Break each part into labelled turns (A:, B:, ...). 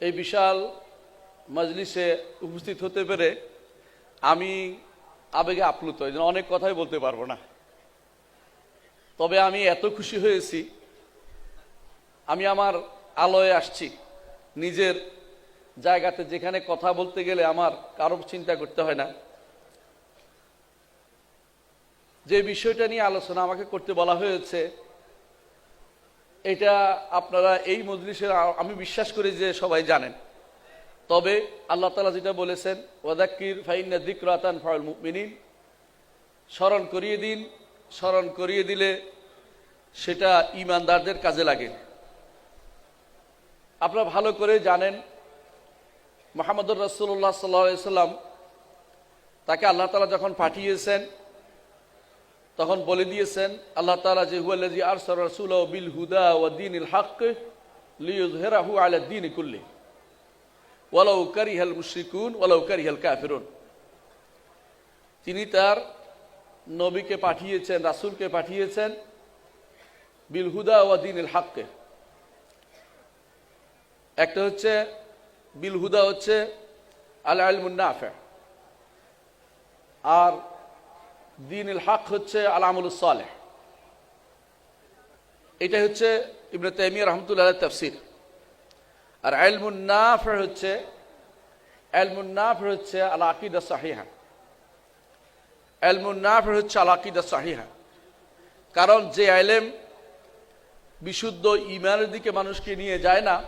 A: এই বিশাল মজলিসে উপস্থিত হতে পেরে আমি আবেগে আপ্লুত, এই অনেক কথাই বলতে পারব না। তবে আমি এত খুশি হয়েছি, আমি আমার আলোয় আসছি, নিজের জায়গাতে যেখানে কথা বলতে গেলে আমার কারও চিন্তা করতে হয় না। যে বিষয়টা নিয়ে আলোচনা আমাকে করতে বলা হয়েছে এটা আপনারা এই মজলিসের আমি বিশ্বাস করি যে সবাই জানেন। তবে আল্লাহ তালা যেটা বলেছেন ওয়াদাক্কির ফাইন্না দিকরাতান ফাউল মুমিনিন স্মরণ করিয়ে দিন, স্মরণ করিয়ে দিলে সেটা ইমানদারদের কাজে লাগে। আপনারা ভালো করে জানেন, মোহাম্মদুর রসুল্লাহ সাল্লাহ সাল্লাম তাকে আল্লাহ তালা যখন পাঠিয়েছেন তখন বলে দিয়েছেন, আল্লাহ তালা যে হুয়াল্লাজি আর রসুল বিল হুদা ও দিন ইল হক লিউজহেরাহু আলা দিন কুল্লি। ওয়ালাউ কারিহাল মুশরিকুন, ওয়ালাউ কারিহাল কাফিরুন। তিনি তার নবীকে পাঠিয়েছেন, রাসুলকে পাঠিয়েছেন বিল হুদা ওয়া দিন ইল হককে একটা হচ্ছে, বিল হুদা হচ্ছে আল আলমুন নাফে। আর দিন ইল হক হচ্ছে আল আমল সালেহ। এটা হচ্ছে ইবনে তাইমিয়া রহমতুল্লাহ তফসির। আর আলমুন নাফে হচ্ছে আলমুন নাফে হচ্ছে আল আকিদা সাহিহা। আলমুন নাফে হচ্ছে আল আকিদা সাহিহা। কারণ যে আলেম বিশুদ্ধ ইমানের দিকে মানুষকে নিয়ে যায় না,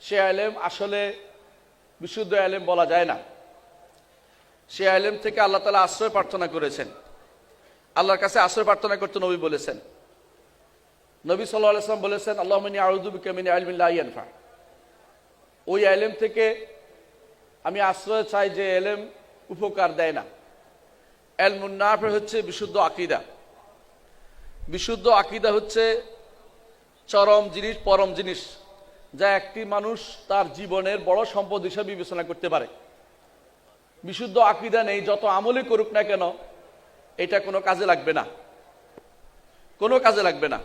A: সে আলেম আসলে বিশুদ্ধ আলেম বলা যায় না। সে আলেম থেকে আল্লাহ তালা আশ্রয় প্রার্থনা করেছেন। আল্লাহর কাছে আশ্রয় প্রার্থনা করতে নবী বলেছেন। নবী আলাইসলাম বলেছেন, আল্লাহ মিনী আউদুবিকামিনী ওই আলেম থেকে আমি আশ্রয় চাই যে এলেম উপকার দেয় না। এলমুন্নাফে হচ্ছে বিশুদ্ধ আকিদা। বিশুদ্ধ আকিদা হচ্ছে চরম জিনিস, পরম জিনিস, যা একটি মানুষ তার জীবনের বড় সম্পদ হিসেবে বিবেচনা করতে পারে। বিশুদ্ধ আকিদা নেই, যত আমলই করুক না কেন, এটা কোনো কাজে লাগবে না। কোনো কাজে লাগবে না।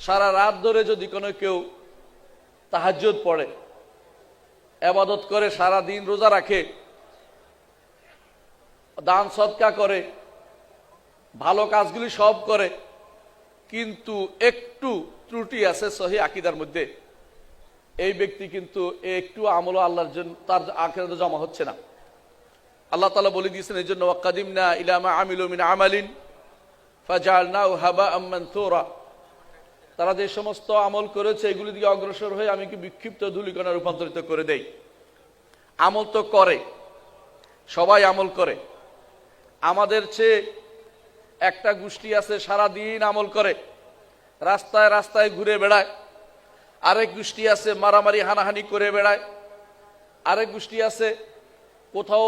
A: সারা রাত ধরে যদি কোনো কেউ তাহাজ্জুদ পড়ে আবাদত করে, সারা দিন রোজা রাখে, দান সৎকা করে, ভালো কাজগুলি সব করে, কিন্তু একটু ত্রুটি আছে সহি আকিদার মধ্যে, এই ব্যক্তি কিন্তু একটু আমল আল্লাহর জন্য, তার আখেরাতে জমা হচ্ছে না। আল্লাহ তালা বলে দিয়েছেন এই জন্য ওয়াকাদিম না ইলামা আমিল মিন আমালিন ফাজাল না হাবা আম্মান তোরা তারা যে সমস্ত আমল করেছে, এগুলি দিকে অগ্রসর হয়ে আমি কি বিক্ষিপ্ত ধুলিকণা রূপান্তরিত করে দেই? আমল তো করে, সবাই আমল করে। আমাদের চেয়ে একটা গোষ্ঠী আছে সারা দিন আমল করে, রাস্তায় রাস্তায় ঘুরে বেড়ায়। আরেক গোষ্ঠী আছে, মারামারি হানাহানি করে বেড়ায়। আরেক গোষ্ঠী আছে, কোথাও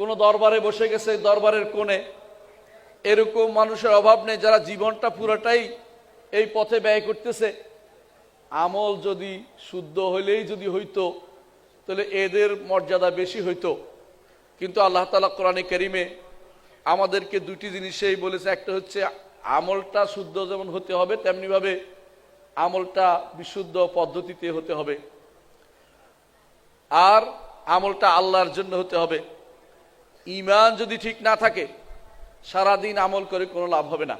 A: কোনো দরবারে বসে গেছে, দরবারের কোণে। এরকম মানুষের অভাব নেই, যারা জীবনটা পুরোটাই এই পথে ব্যয় করতেছে। আমল যদি শুদ্ধ হইলেই যদি হইতো, তাহলে এদের মর্যাদা বেশি হইতো। কিন্তু আল্লাহ তালা কোরআনে করিমে আমাদেরকে দুটি জিনিসেই বলেছে। একটা হচ্ছে, আমলটা শুদ্ধ যেমন হতে হবে, তেমনিভাবে আমলটা বিশুদ্ধ পদ্ধতিতে হতে হবে। আর আমলটা আল্লাহর জন্য হতে হবে। ইমান যদি ঠিক না থাকে, সারাদিন আমল করে কোনো লাভ হবে না।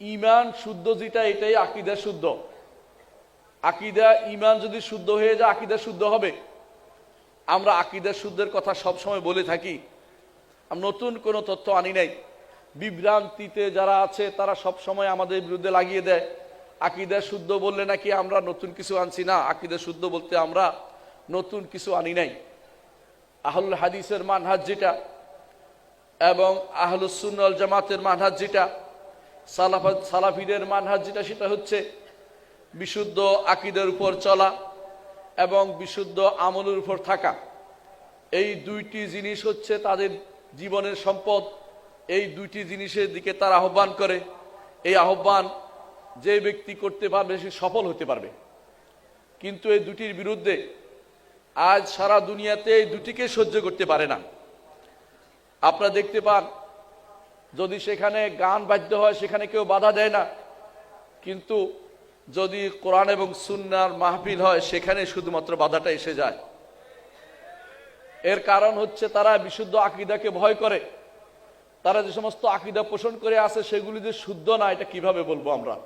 A: ইমান শুদ্ধ যেটা, এটাই আকিদা শুদ্ধ। আকিদা ইমান যদি শুদ্ধ হয়ে যায়, আকিদা শুদ্ধ হবে। আমরা আকিদা শুদ্ধের কথা সব সময় বলে থাকি। নতুন কোনো তথ্য আনি নাই। বিভ্রান্তিতে যারা আছে, তারা সব সময় আমাদের বিরুদ্ধে লাগিয়ে দেয়। আকিদা শুদ্ধ বললে নাকি আমরা নতুন কিছু আনছি? না, আকিদা শুদ্ধ বলতে আমরা নতুন কিছু আনি নাই। আহলুল হাদিসের মানহাজ যেটা এবং আহলুসুন্নল জামাতের মানহাজ যেটা, সালাফা, সালাফিদের মানহাজ যেটা, সেটা হচ্ছে বিশুদ্ধ আকিদের উপর চলা এবং বিশুদ্ধ আমলের উপর থাকা। এই দুইটি জিনিস হচ্ছে তাদের জীবনের সম্পদ। এই দুইটি জিনিসের দিকে তার আহ্বান করে। এই আহ্বান যে ব্যক্তি করতে পারবে, সে সফল হতে পারবে। কিন্তু এই দুটির বিরুদ্ধে আজ সারা দুনিয়াতে এই দুটিকে সহ্য করতে পারে না। আপনারা দেখতে পান, যদি সেখানে গান বাধ্য হয়, সেখানে কেউ বাধা দেয় না। কিন্তু যদি কোরআন এবং সুন্নার মাহফিল হয়, সেখানে শুধুমাত্র বাধাটা এসে যায়। এর কারণ হচ্ছে তারা বিশুদ্ধ আকিদাকে ভয় করে। তারা যে সমস্ত আকিদা পোষণ করে আছে, সেগুলি যে শুদ্ধ না, এটা কীভাবে বলব আমরা?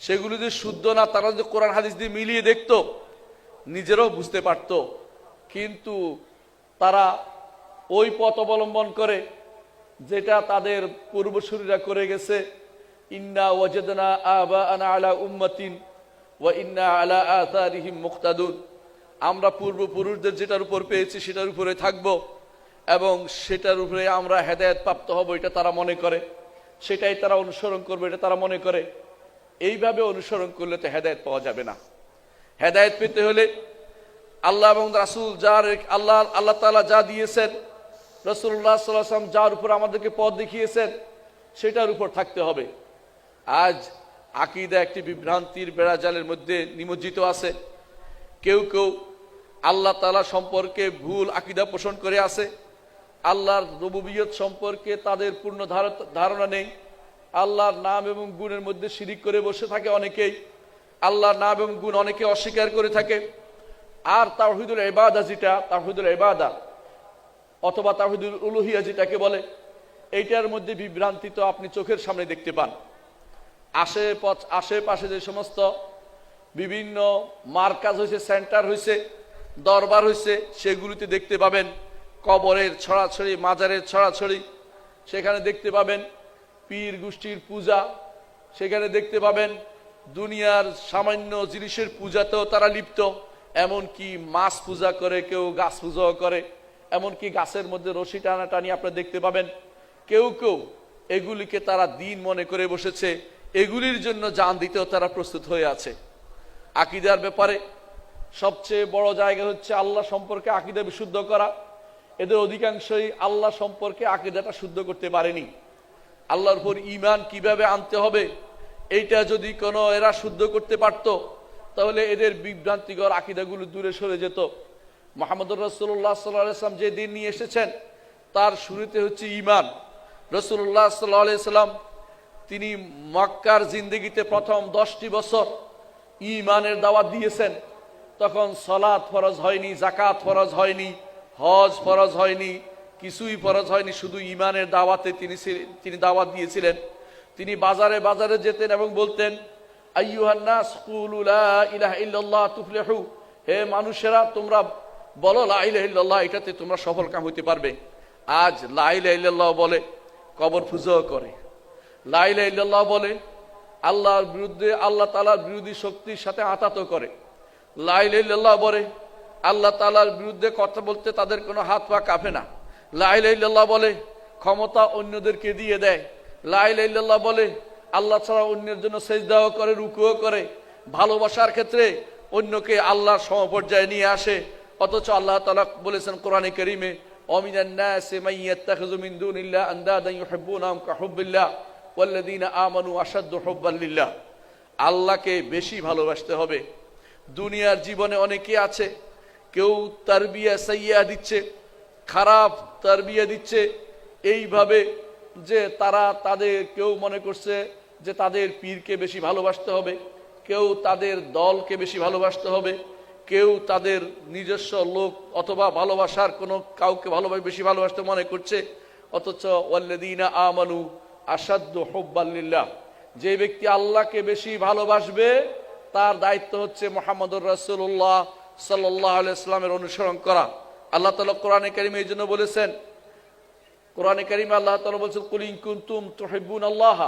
A: সেগুলি যে শুদ্ধ না, তারা যদি কোরআন, হাদিস দিয়ে মিলিয়ে দেখতো নিজেরাও বুঝতে পারত, কিন্তু তারা ওই পথ অবলম্বন করে যেটা তাদের পূর্বসূরীরা করে গেছে, ইন্না ওয়াজেদনা আবা আনা আলা উম্মাতিন ওয়া ইন্না আলা আথারিহিম মুক্তাদুন। আমরা পূর্বপুরুষদের যেটার উপর পেয়েছি সেটার উপরে থাকব এবং সেটার উপরে আমরা হেদায়েত প্রাপ্ত হব, এটা তারা মনে করে। সেটাই তারা অনুসরণ করবে, এটা তারা মনে করে। এইভাবে অনুসরণ করলে তো হেদায়েত পাওয়া যাবে না। হেদায়েত পেতে হলে আল্লাহ এবং রাসুল যার আল্লাহ আল্লাহ তালা যা দিয়েছেন রসুল্লাহ সাল্লাম যার উপর আমাদেরকে পথ দেখিয়েছেন, সেটার উপর থাকতে হবে। আজ আকিদা একটি বিভ্রান্তির বেড়াজালের মধ্যে নিমজ্জিত আছে। কেউ কেউ আল্লাহ তালা সম্পর্কে ভুল আকিদা পোষণ করে আছে। আল্লাহর রবুবিয়ত সম্পর্কে তাদের পূর্ণ ধার- ধারণা নেই। আল্লাহর নাম এবং গুণের মধ্যে শিরিক করে বসে থাকে অনেকেই। আল্লাহর নাম এবং গুণ অনেকে অস্বীকার করে থাকে। আর তাহিদুল এবাদা যেটা তাহিদুল এবাদা অথবা তাহিদুল উলুহিয়া যেটাকে বলে, এইটার মধ্যে বিভ্রান্তি তো আপনি চোখের সামনে দেখতে পান। আশে পথ, আশেপাশে যে সমস্ত বিভিন্ন মার্কাজ হয়েছে সেন্টার হয়েছে দরবার হয়েছে সেগুলিতে দেখতে পাবেন, কবরের ছড়াছড়ি, মাজারের ছড়াছড়ি, সেখানে দেখতে পাবেন, পীর গোষ্ঠীর পূজা, সেখানে দেখতে পাবেন দুনিয়ার সামান্য জিনিসের পূজাতেও তারা লিপ্ত। এমনকি মাছ পূজা করে, কেউ গাছ পূজাও করে। এমনকি গাছের মধ্যে রশি টানা টানি আপনারা দেখতে পাবেন। কেউ কেউ এগুলিকে তারা দিন মনে করে বসেছে। এগুলির জন্য জান দিতেও তারা প্রস্তুত হয়ে আছে। আকিদার ব্যাপারে সবচেয়ে বড় জায়গা হচ্ছে আল্লাহ সম্পর্কে আকিদা বিশুদ্ধ করা। এদের অধিকাংশই আল্লাহ সম্পর্কে আকিদাটা শুদ্ধ করতে পারেনি। আল্লাহর উপর ইমান কীভাবে আনতে হবে এইটা যদি কোনো এরা শুদ্ধ করতে পারত, তাহলে এদের বিভ্রান্তিকর আকিদাগুলো দূরে সরে যেত। মোহাম্মদ রসুল্লাহ সাল্লাম যে দিন নিয়ে এসেছেন, তার শুরুতে হচ্ছে ইমান রসুল্লাহ সাল্লাহ সাল্লাম, তিনি মক্কার জিন্দগিতে প্রথম দশটি বছর ইমানের দাওয়াত দিয়েছেন। তখন সলাৎ ফরজ হয়নি জাকাত ফরজ হয়নি, হজ ফরজ হয়নি, কিছুই ফরজ হয়নি, শুধু ইমানের দাওয়াতে তিনি তিনি দাওয়াত দিয়েছিলেন। তিনি বাজারে বাজারে যেতেন এবং বলতেন তুফলিহু। হে মানুষেরা, তোমরা বলো, লা ইলাহা ইল্লাল্লাহ, এটাতে তোমরা সফল কাম হইতে পারবে। আজ লা ইলাহা বলে, কবর পুজো করে। লা ইলাহা ইল্লাল্লাহ বলে, আল্লাহর বিরুদ্ধে, আল্লাহ তালার বিরোধী শক্তির সাথে আতাত করে। লা ইলাহা বলে, আল্লাহ তালার বিরুদ্ধে কথা বলতে তাদের কোনো হাত পা কাঁপে না। লা ইলাহা ইল্লাল্লাহ বলে, ক্ষমতা অন্যদেরকে দিয়ে দেয়। লাইল্লাহ বলে, আল্লাহ ছাড়া অন্যের জন্য সেজদাও করে, রুকুও করে। ভালোবাসার ক্ষেত্রে অন্যকে আল্লাহর সমপর্যায়ে নিয়ে আসে। অথচ আল্লাহ তালা বলেছেন কোরআনে করিমে আল্লাহকে বেশি ভালোবাসতে হবে। দুনিয়ার জীবনে অনেকে আছে, কেউ তারবিয়া সাইয়া দিচ্ছে, খারাপ তারবিয়া দিচ্ছে, এইভাবে যে তারা তাদের, কেউ মনে করছে যে তাদের পীরকে বেশি ভালোবাসতে হবে, কেউ তাদের দলকে বেশি ভালোবাসতে হবে, কেউ তাদের নিজস্ব লোক অথবা ভালোবাসার কোনো কাউকে ভালোবাসে বেশি ভালোবাসতে মনে করছে, অথচ ওয়াল্লাদিনা আমানু আসাদ্দ হব্বাল্লিল্লাহ যে ব্যক্তি আল্লাহকে বেশি ভালোবাসবে, তার দায়িত্ব হচ্ছে মোহাম্মদুর রাসূলুল্লাহ সাল্লাহ ইসলামের অনুসরণ করা। আল্লাহ তালা কোরআনে কারিম এই জন্য বলেছেন কোরআনে কারিমে আল্লাহ তালা বলছেন, কুলিং কুন্তুম তুহিব্বুন আল্লাহ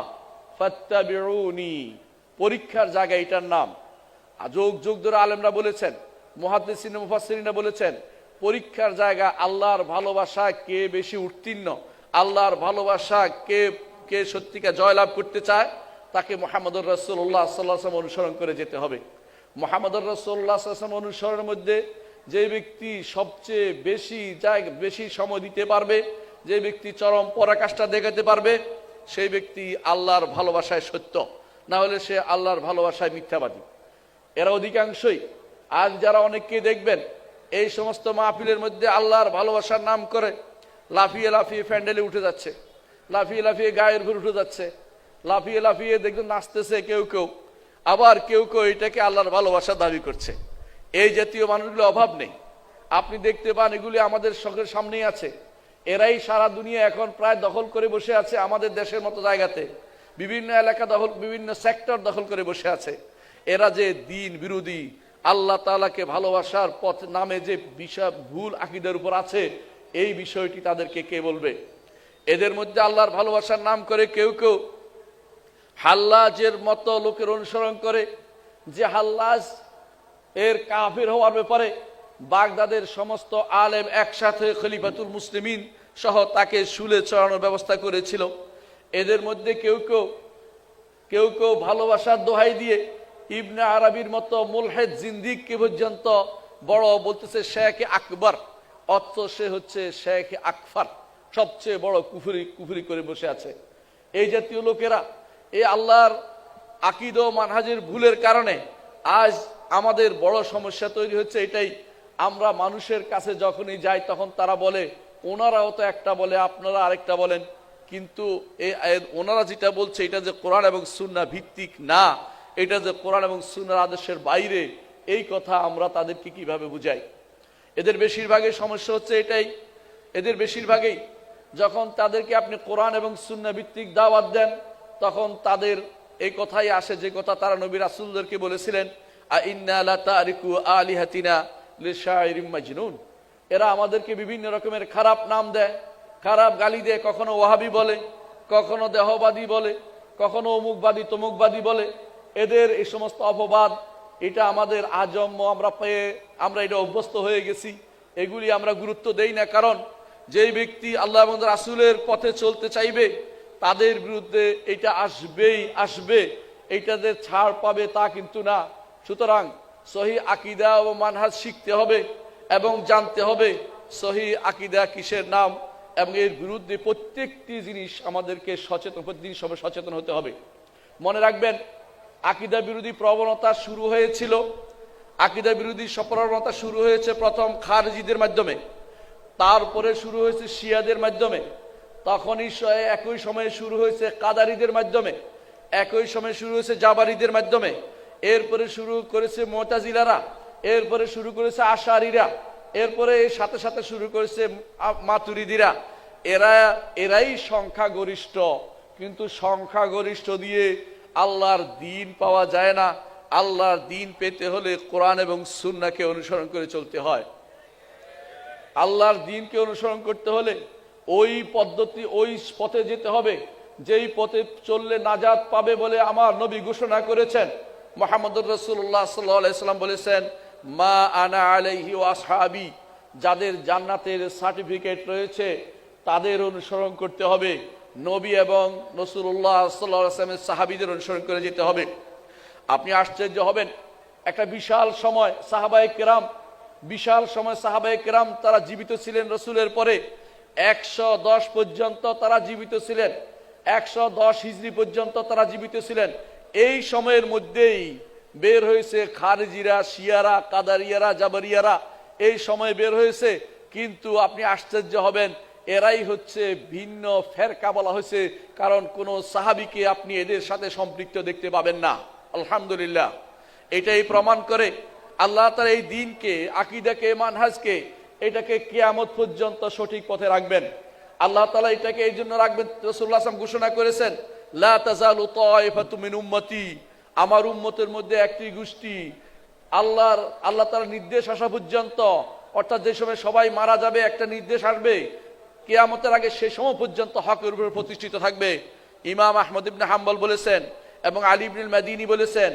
A: পরীক্ষার জায়গা এটার নাম। যোগ যোগ ধরে আলেমরা বলেছেন, মহাদ্দেসিন মুফাসসিরিনরা বলেছেন, পরীক্ষার জায়গা আল্লাহর ভালোবাসা কে বেশি উত্তীর্ণ? আল্লাহর ভালোবাসা কে কে সত্যিকার জয়লাভ করতে চায়? তাকে মোহাম্মদুর রসুল্লাহ সাল্লাম অনুসরণ করে যেতে হবে। মোহাম্মদুর রসুল্লাহ সাল্লাম অনুসরণের মধ্যে যে ব্যক্তি সবচেয়ে বেশি জায়গা, বেশি সময় দিতে পারবে যে ব্যক্তি চরম পরাকাষ্ঠা দেখাতে পারবে, সেই ব্যক্তি আল্লাহর ভালোবাসায় সত্য। না হলে সে আল্লাহর ভালোবাসায় মিথ্যাবাদী। এরা অধিকাংশই, আজ যারা অনেককে দেখবেন, এই সমস্ত মাহফিলের মধ্যে আল্লাহর ভালোবাসার নাম করে লাফিয়ে লাফিয়ে প্যান্ডেলে উঠে যাচ্ছে। লাফিয়ে লাফিয়ে গায়ের উপর উঠে যাচ্ছে। লাফিয়ে লাফিয়ে দেখবেন নাচতেছে কেউ কেউ, আবার কেউ কেউ এটাকে আল্লাহর ভালোবাসা দাবি করছে। এই জাতীয় মানুষগুলো অভাব নেই। আপনি দেখতে পান এগুলি আমাদের চোখের সামনেই আছে। এরাই সারা দুনিয়া এখন প্রায় দখল করে বসে আছে আমাদের দেশের মতো জায়গাতে। বিভিন্ন এলাকা দখল, বিভিন্ন সেক্টর দখল করে বসে আছে। এরা যে দিন বিরোধী, আল্লাহ তাআলাকে ভালোবাসার পথ নামে যে বিষয়, ভুল আকিদের উপর আছে, এই বিষয়টি তাদেরকে কে বলবে? এদের মধ্যে আল্লাহর ভালোবাসার নাম করে কেউ কেউ হাল্লাজের মতো লোকের অনুসরণ করে, যে হাল্লাজ এর কাফির হওয়ার ব্যাপারে বাগদাদের সমস্ত আলেম একসাথে খলিফাতুল মুসলিমিন সহ তাকে শুলে চড়ানোর ব্যবস্থা করেছিল। এদের মধ্যে কেউ কেউ কেউ কেউ ভালোবাসার দোহাই দিয়ে ইবনে আরবির মতো মুলহেদ জিন্দিককে পর্যন্ত বড় বলতেছে শেখ আকবর অর্থ সে হচ্ছে শেখ আকফার, সবচেয়ে বড় কুফুরি কুফুরি করে বসে আছে। এই জাতীয় লোকেরা এই আল্লাহর আকিদ ও মানহাজের ভুলের কারণে আজ আমাদের বড় সমস্যা তৈরি হচ্ছে এটাই। আমরা মানুষের কাছে যখনই যাই তখন তারা বলে ওনারাও তো একটা বলে, আপনারা আরেকটা বলেন। কিন্তু এ এ- ওনারা যেটা বলছে, এটা যে কোরআন এবং সুন্না ভিত্তিক না, এটা যে কোরআন এবং সুন্নার আদেশের বাইরে, এই কথা আমরা তাদেরকে কীভাবে বুঝাই? এদের বেশিরভাগের সমস্যা হচ্ছে এটাই। এদের বেশিরভাগই যখন তাদেরকে আপনি কোরআন এবং সুন্না ভিত্তিক দাওয়াত দেন, তখন তাদের এই কথাই আসে, যে কথা তারা নবী রাসুলদেরকে বলেছিলেন, আ ইন্না লা তারিকু আলিহাতিনা লিশাইরিম মাজনুন। এরা আমাদেরকে বিভিন্ন রকমের খারাপ নাম দেয়, খারাপ গালি দেয়, কখনো ওয়াহাবি বলে, কখনো দেহবাদী বলে, কখনো অমুকবাদী, তমুকবাদী বলে। এদের এই সমস্ত অপবাদ, এটা আমাদের আজন্ম আমরা পেয়ে, আমরা এটা অভ্যস্ত হয়ে গেছি। এগুলি আমরা গুরুত্ব দেই না, কারণ যেই ব্যক্তি আল্লাহ এবং রাসুলের পথে চলতে চাইবে, তাদের বিরুদ্ধে এটা আসবেই আসবে এইটাদের ছাড় পাবে তা কিন্তু না। সুতরাং সহি আকিদা ও মানহাজ শিখতে হবে। এবং জানতে হবে সহি আকিদা কিসের নাম এবং এর বিরুদ্ধে প্রত্যেকটি জিনিস আমাদেরকে সচেতন, প্রতিদিন সবে সচেতন হতে হবে। মনে রাখবেন, আকিদা বিরোধী প্রবণতা শুরু হয়েছিল। আকিদা বিরোধী প্রবণতা শুরু হয়েছে প্রথম খারজিদের মাধ্যমে। তারপরে শুরু হয়েছে শিয়াদের মাধ্যমে। তখনই একই সময়ে শুরু হয়েছে কাদারিদের মাধ্যমে। একই সময়ে শুরু হয়েছে জাবারিদের মাধ্যমে। এরপরে শুরু করেছে মোতাজিলারা। এরপরে শুরু করেছে আশারিরা, এরপরে এর সাথে সাথে শুরু করেছে মাতুরিদিরা। এরা, এরাই সংখ্যাগরিষ্ঠ, কিন্তু সংখ্যাগরিষ্ঠ দিয়ে আল্লাহর দিন পাওয়া যায় না। আল্লাহর দিন পেতে হলে কোরআন এবং সুন্নাকে অনুসরণ করে চলতে হয়। আল্লাহর দিনকে অনুসরণ করতে হলে ওই পদ্ধতি, ওই পথে যেতে হবে। যেই পথে চললে নাজাত পাবে বলে আমার নবী ঘোষণা করেছেন। মোহাম্মদুর রসুল্লাহ সাল্লাহ সাল্লাম বলেছেন মা আনা আলাইহি আসহাবি, যাদের জান্নাতের সার্টিফিকেট রয়েছে, তাদের অনুসরণ করতে হবে। নবী এবং রসুল্লাহ সাল্লামের সাহাবিদের অনুসরণ করে যেতে হবে। আপনি আশ্চর্য হবেন, একটা বিশাল সময় সাহাবায়ে কেরাম, বিশাল সময় সাহাবায়ে কেরাম তারা জীবিত ছিলেন রসুলের পরে। একশো দশ পর্যন্ত তারা জীবিত ছিলেন, একশো দশ হিজড়ি পর্যন্ত তারা জীবিত ছিলেন। এই সময়ের মধ্যেই বের হয়েছে খারেজিরা, শিয়ারা, কাদারিয়ারা, জাবারিয়ারা। এই সময় বের হয়েছে, কিন্তু আপনি আশ্চর্য হবেন, এরাই হচ্ছে ভিন্ন ফেরকা বলা হয়েছে, কারণ কোনো সাহাবিকে আপনি এদের সাথে সম্পৃক্ত দেখতে পাবেন না। আলহামদুলিল্লাহ। এটাই প্রমাণ করে আল্লাহ তার এই দিনকে, আকিদাকে, মানহাজকে, এটাকে কেয়ামত পর্যন্ত সঠিক পথে রাখবেন। আল্লাহ তালা এটাকে এই জন্য রাখবেন রসুল্লাহ ঘোষণা করেছেন, লা তাজালু উম্মতি। আমার উম্মতের মধ্যে একটি গোষ্ঠী, আল্লাহর, আল্লাহ তার নির্দেশ আসা পর্যন্ত, অর্থাৎ যে সময় সবাই মারা যাবে, একটা নির্দেশ আসবে, কেয়ামতের আগে সে সময় পর্যন্ত হকের উপরে প্রতিষ্ঠিত থাকবে। ইমাম আহমদ ইবনে হাম্বল বলেছেন এবং আলী ইবনুল মাদিনী বলেছেন,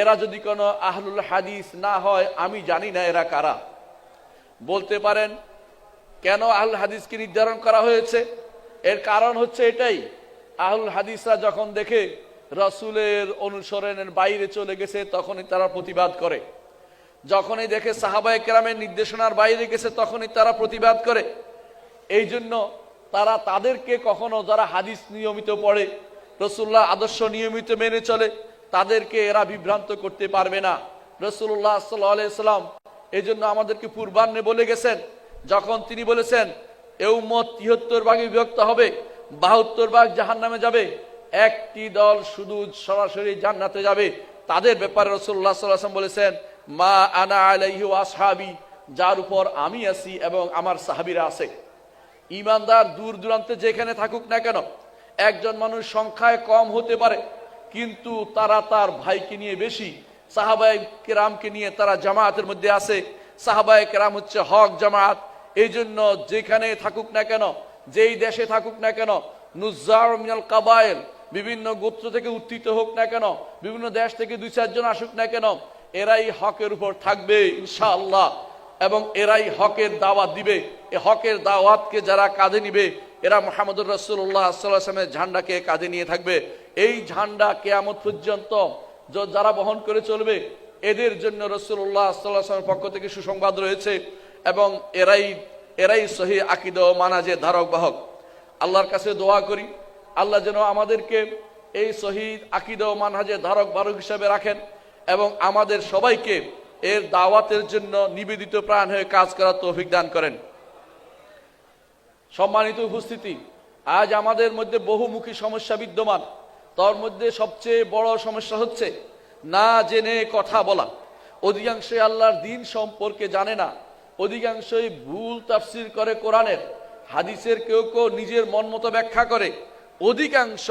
A: এরা যদি কোনো আহলুল হাদিস না হয়, আমি জানি না এরা কারা। বলতে পারেন, কেন আহুল হাদিসকে নির্ধারণ করা হয়েছে? এর কারণ হচ্ছে এটাই আহুল হাদিসরা যখন দেখে রসুলের অনুসরণের বাইরে চলে গেছে, তখনই তারা প্রতিবাদ করে। যখনই দেখে সাহাবায়ে কেরামের নির্দেশনার বাইরে গেছে, তখনই তারা প্রতিবাদ করে। এই জন্য তারা তাদেরকে কখনো যারা হাদিস নিয়মিত পড়ে রসুল্লাহ আদর্শ নিয়মিত মেনে চলে, তাদেরকে এরা বিভ্রান্ত করতে পারবে না। রসুল্লাহ সাল্লাম এই জন্য আমাদেরকে পূর্বান্নে বলে গেছেন, যখন তিনি বলেছেন, এ উম্মত তিহত্তর ভাগে বিভক্ত হবে, বাহাত্তর ভাগ জাহান নামে যাবে। একটি দল শুধু সরাসরি জান্নাতে যাবে। তাদের ব্যাপারে রসুল্লাহ সাল্লাম বলেছেন, মা আনা আলাইহি আসহাবি যার উপর আমি আছি এবং আমার সাহাবিরা আছে। ইমানদার দূর দূরান্তে যেখানে থাকুক না কেন, একজন মানুষ সংখ্যায় কম হতে পারে, কিন্তু তারা তার ভাইকে নিয়ে বেশি। সাহাবাই কেরামকে নিয়ে তারা জামায়াতের মধ্যে আছে। সাহাবাই কেরাম হচ্ছে হক জামায়াত। এই জন্য যেখানে থাকুক না কেন, যেই দেশে থাকুক না কেন নুজার কাবায়েল বিভিন্ন গোত্র থেকে উত্থিত হোক না কেন, বিভিন্ন দেশ থেকে দুই চারজন আসুক না কেন, এরাই হকের উপর থাকবে ইনশাআল্লাহ। এবং এরাই হকের দাওয়াত দিবে। এ হকের দাওয়াতকে যারা কাঁধে নিবে, এরা মোহাম্মদুর রসুল্লাহ সাল্লামের ঝান্ডাকে কাঁধে নিয়ে থাকবে। এই ঝান্ডা কেয়ামত পর্যন্ত যারা বহন করে চলবে, এদের জন্য রসুল্লাহ সাল্লামের পক্ষ থেকে সুসংবাদ রয়েছে এবং এরাই এরাই সহি আকিদ মানাজে ধারক বাহক আল্লাহর কাছে দোয়া করি আল্লাহ যেন আমাদেরকে এই শহীদ আকিদ ও মানহাজের ধারক বারক হিসাবে রাখেন এবং আমাদের সবাইকে এর দাওয়াতের জন্য নিবেদিত প্রাণ হয়ে কাজ করার তৌফিক দান করেন। সম্মানিত উপস্থিতি, আজ আমাদের মধ্যে বহুমুখী সমস্যা বিদ্যমান। তার মধ্যে সবচেয়ে বড় সমস্যা হচ্ছে, না জেনে কথা বলা। অধিকাংশই আল্লাহর দিন সম্পর্কে জানে না। অধিকাংশই ভুল তাফসির করে কোরআনের, হাদিসের কেউ কেউ নিজের মন মতো ব্যাখ্যা করে। অধিকাংশ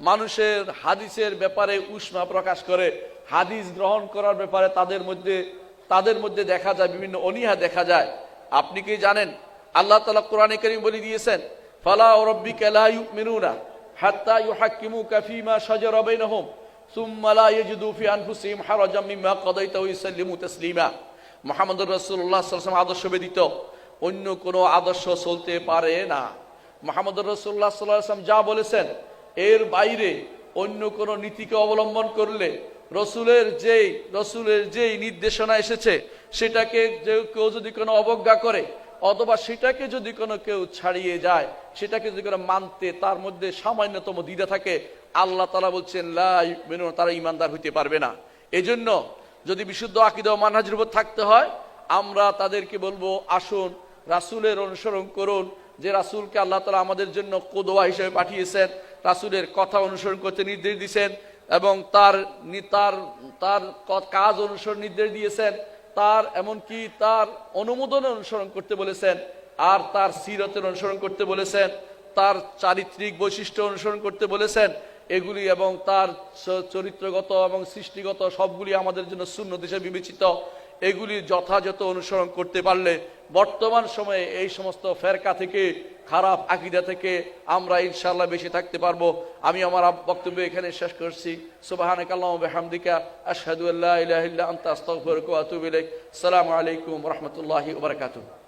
A: মানুষের হাদিসের ব্যাপারে উষ্মা প্রকাশ করে, হাদিস গ্রহণ করার ব্যাপারে তাদের মধ্যে তাদের মধ্যে দেখা যায়, বিভিন্ন অনীহা দেখা যায়। আপনি কি জানেন? আল্লাহ তালা কোরআনে করিম বলে দিয়েছেন, ফালা রব্বিকা লা ইউমিনুনা হাত্তা ইউহাক্কিমুকা ফীমা শাজারা বাইনাহুম, সুম্মা লা ইয়াজিদু ফি আনফুসিহিম হারাজাম মিম্মা কাদাইতা ওয়া ইউসাল্লিমু তাসলিমা। মুহাম্মদুর রাসূলুল্লাহ সাল্লাল্লাহু আদর্শ ব্যতীত অন্য কোনো আদর্শ চলতে পারে না। মোহাম্মদুর রসুল্লাহ সাল্লাম যা বলেছেন, এর বাইরে অন্য কোনো নীতিকে অবলম্বন করলে রসুলের যেই রসুলের যেই নির্দেশনা এসেছে, সেটাকে যে কেউ যদি কোনো অবজ্ঞা করে, অথবা সেটাকে যদি কোনো কেউ ছাড়িয়ে যায়, সেটাকে যদি কোনো মানতে তার মধ্যে সামান্যতম দ্বিধা থাকে, আল্লাহ তালা বলছেন লাই তারা ইমানদার হইতে পারবে না। এজন্য যদি বিশুদ্ধ আকিদা মানহাজের উপর থাকতে হয়, আমরা তাদেরকে বলব, আসুন, রাসুলের অনুসরণ করুন যে রাসুলকে আল্লাহ তালা আমাদের জন্য কোদোয়া হিসেবে পাঠিয়েছেন, রাসুলের কথা অনুসরণ করতে নির্দেশ দিয়েছেন এবং তার তার তার কাজ অনুসরণ নির্দেশ দিয়েছেন, তার এমনকি তার অনুমোদন অনুসরণ করতে বলেছেন আর তার সিরতের অনুসরণ করতে বলেছেন, তার চারিত্রিক বৈশিষ্ট্য অনুসরণ করতে বলেছেন, এগুলি এবং তার চরিত্রগত এবং সৃষ্টিগত সবগুলি আমাদের জন্য শূন্য হিসেবে বিবেচিত। এগুলি যথাযথ অনুসরণ করতে পারলে বর্তমান সময়ে এই সমস্ত ফেরকা থেকে, খারাপ আকিদা থেকে আমরা ইনশাল্লাহ বেশি থাকতে পারব। আমি আমার বক্তব্য এখানে শেষ করছি। সুবাহিকা আল্লাহু ওয়া বিহামদিকা, আশহাদু আল্লা ইলাহা ইল্লা আনতা আসসালামু আলাইকুম রহমতুল্লাহ বারাকাতুহু।